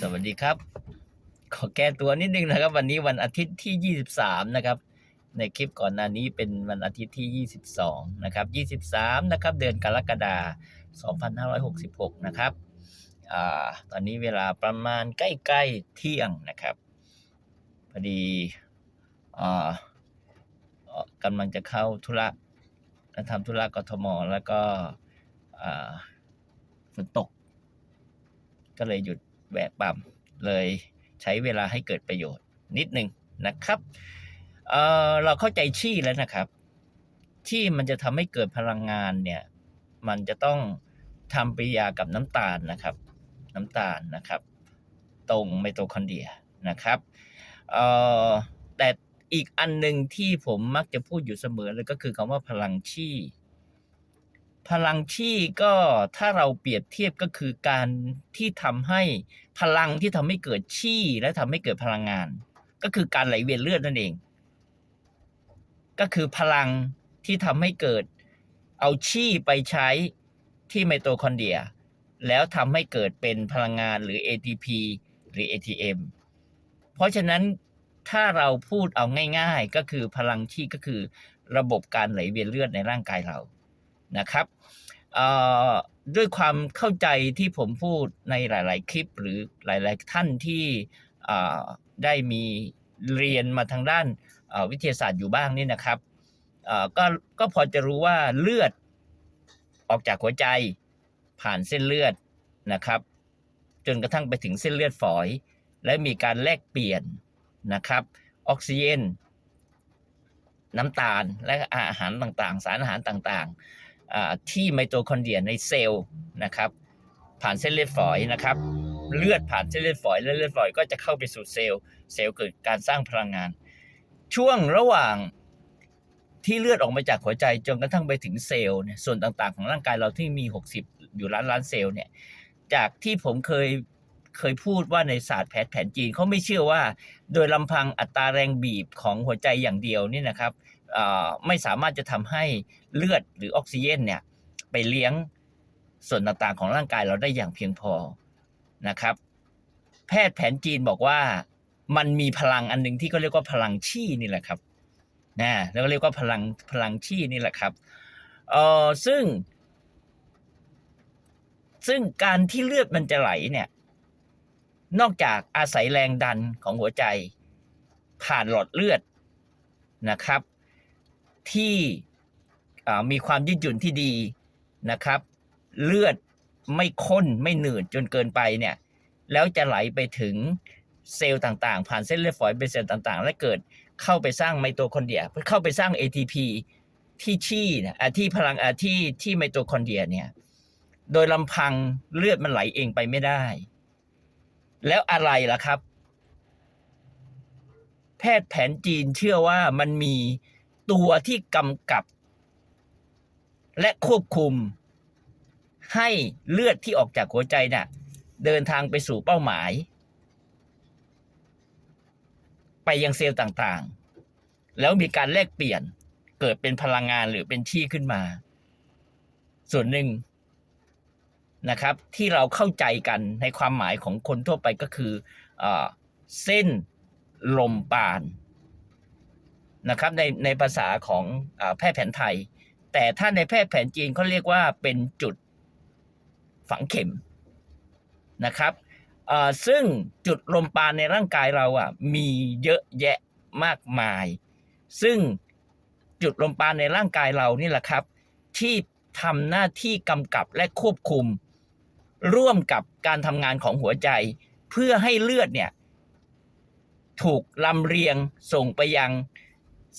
สวัสดีครับ ขอแก้ตัวนิดนึงนะครับ วันนี้วันอาทิตย์ที่ 23 นะครับ ในคลิปก่อนหน้านี้เป็นวันอาทิตย์ที่ 22 นะครับ 23 นะครับ เดือนกรกฎาคม2566 นะครับอตอนนี้เวลาประมาณใกล้ๆเที่ยงนะครับ พอดีอกำลังจะเข้าธุระและทำธุระกทม แล้วก็ฝนตก ก็เลยหยุด แวะปั๊มเลยใช้เวลาให้เกิดประโยชน์นิดหนึ่งนะครับเเราเข้าใจชี่แล้วนะครับ ที่มันจะทำให้เกิดพลังงานเนี่ย มันจะต้องทำปฏิกิริยากับน้ำตาลนะครับ น้ำตาลนะครับ ตรงไมโตคอนเดรียนะครับแต่อีกอันหนึ่งที่ผมมักจะพูดอยู่เสมอเลยก็คือคำว่าพลังชี่ พลังชี่ก็ถ้าเราเปรียบเทียบก็คือการที่ทำให้พลังที่ทำให้เกิดชี่และทำให้เกิดพลังงาน ก็คือการไหลเวียนเลือดนั่นเอง ก็คือพลังที่ทำให้เกิดเอาชี่ไปใช้ที่ไมโตคอนเดรีย แล้วทำให้เกิดเป็นพลังงานหรือ ATP หรือ ATM เพราะฉะนั้นถ้าเราพูดเอาง่าย ๆ ก็คือพลังชี่ก็คือระบบการไหลเวียนเลือดในร่างกายเรา นะครับด้วยความเข้าใจที่ผมพูดในหลาย ๆ คลิปหรือหลาย ๆ ท่านที่ได้มีเรียนมาทางด้านวิทยาศาสตร์อยู่บ้างนี่นะครับก็ก็พอจะรู้ว่าเลือดออกจากหัวใจผ่านเส้นเลือดนะครับ จนกระทั่งไปถึงเส้นเลือดฝอย และมีการแลกเปลี่ยนนะครับ ออกซิเจนน้ำตาลและอาหารต่างๆ สารอาหารต่างๆ ที่ไมโตคอนเดรียในเซลล์นะครับ ผ่านเส้นเลือดฝอยนะครับ เลือดผ่านเส้นเลือดฝอยและเลือดฝอยก็จะเข้าไปสู่เซลล์ เซลล์เกิดการสร้างพลังงาน ช่วงระหว่างที่เลือดออกมาจากหัวใจจนกระทั่งไปถึงเซลล์เนี่ยส่วนต่างๆ ของร่างกายเราที่มี 60 อยู่ล้านล้านเซลล์เนี่ยจากที่ผมเคย เคยพูดว่าในศาสตร์แพทย์แผนจีนเขาไม่เชื่อว่า โดยลำพังอัตราแรงบีบของหัวใจอย่างเดียวนี่นะครับไม่สามารถจะทำให้เลือดหรือออกซิเจนเนี่ยไปเลี้ยงส่วนต่างๆของร่างกายเราได้อย่างเพียงพอนะครับ แพทย์แผนจีนบอกว่ามันมีพลังอันหนึ่งที่เขาเรียกว่าพลังชี่นี่แหละครับนะแล้วก็เรียกว่าพลังพลังชี่นี่แหละครับเออซึ่ง ซึ่งการที่เลือดมันจะไหลเนี่ย นอกจากอาศัยแรงดันของหัวใจ ผ่านหลอดเลือดนะครับ ที่มีความยืดหยุ่นที่ดีนะครับ เลือดไม่ข้นไม่หนืดจนเกินไปเนี่ยแล้วจะไหลไปถึงเซลล์ต่างๆ ผ่านเส้นเลือดฝอยไปเซลล์ต่างๆ และเกิดเข้าไปสร้างไมโตคอนเดรีย เข้าไปสร้าง ATP ที่ชี่เนี่ยอ่าที่พลังที่ที่ไมโตคอนเดรียเนี่ย โดยลำพังเลือดมันไหลเองไปไม่ได้ แล้วอะไรล่ะครับ แพทย์แผนจีนเชื่อว่ามันมีตัวที่กำกับ และควบคุม ให้เลือดที่ออกจากหัวใจน่ะ เดินทางไปสู่เป้าหมาย ไปยังเซลล์ต่างๆ แล้วมีการแลกเปลี่ยนเกิดเป็นพลังงานหรือเป็นที่ขึ้นมา ส่วนหนึ่ง นะครับที่เราเข้าใจกันในความหมายของคนทั่วไปก็คือเอเส้นลมปานนะครับในในภาษาของอแพทย์แผนไทย แต่ถ้าในแพทย์แผนจีนเขาเรียกว่าเป็นจุดฝังเข็มนะครับซึ่งจุดลมปานในร่างกายเราอะมีเยอะแยะมากมาย ซึ่งจุดลมปานในร่างกายเรานี่แหละครับ ที่ทำหน้าที่กำกับและควบคุม ร่วมกับการทำงานของหัวใจ เพื่อให้เลือดเนี่ยถูกลำเลียงส่งไปยัง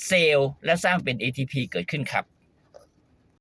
เซลล์และสร้างเป็น ATP เกิดขึ้นครับ